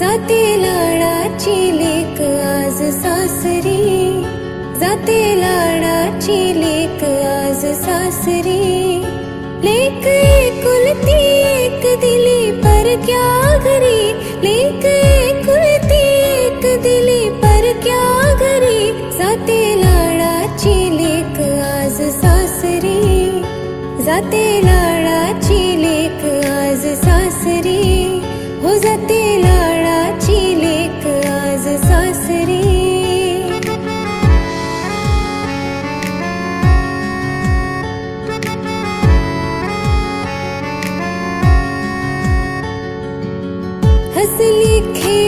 जाते लाडाची लेक आज सासरी. जाते लाडाची लेक आज सासरी. लेक एकुलती एक दिली पर क्या घरी. लेक एकुलती एक दिली पर क्या घरी. जाते लाडाची लेक आज सासरी. जाते लाडाची लेक आज सासरी. हो जाते लिखे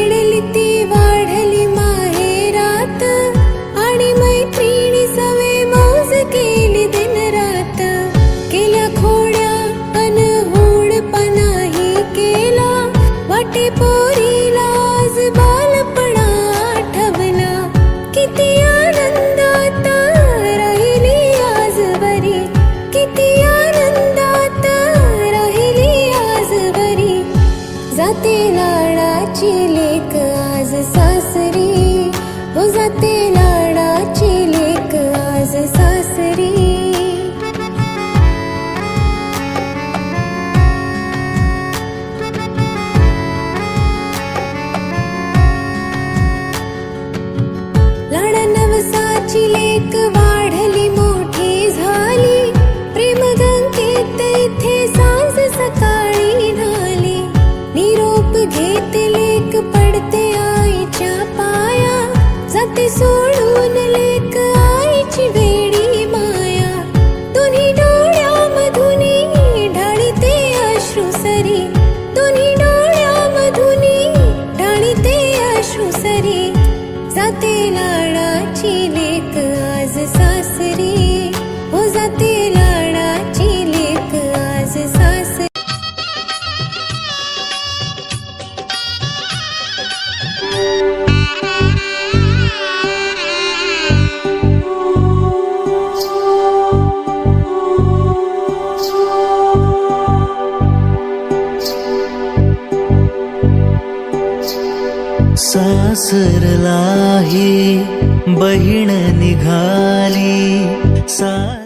जाते लाडाची लेक आज सासरी. हो जाते लाडाची लेक आज सासरी. लाडा नवसाची लेक वाढली सोडून लेक आईची वेडी माया. दोन्ही डोळ्यामधुनी ढाळीते अश्रू सरी. दोन्ही डोळ्यामधुनी ढाळीते अश्रू सरी. जाते लाडाची सासरलाही बहीण निघाली. सास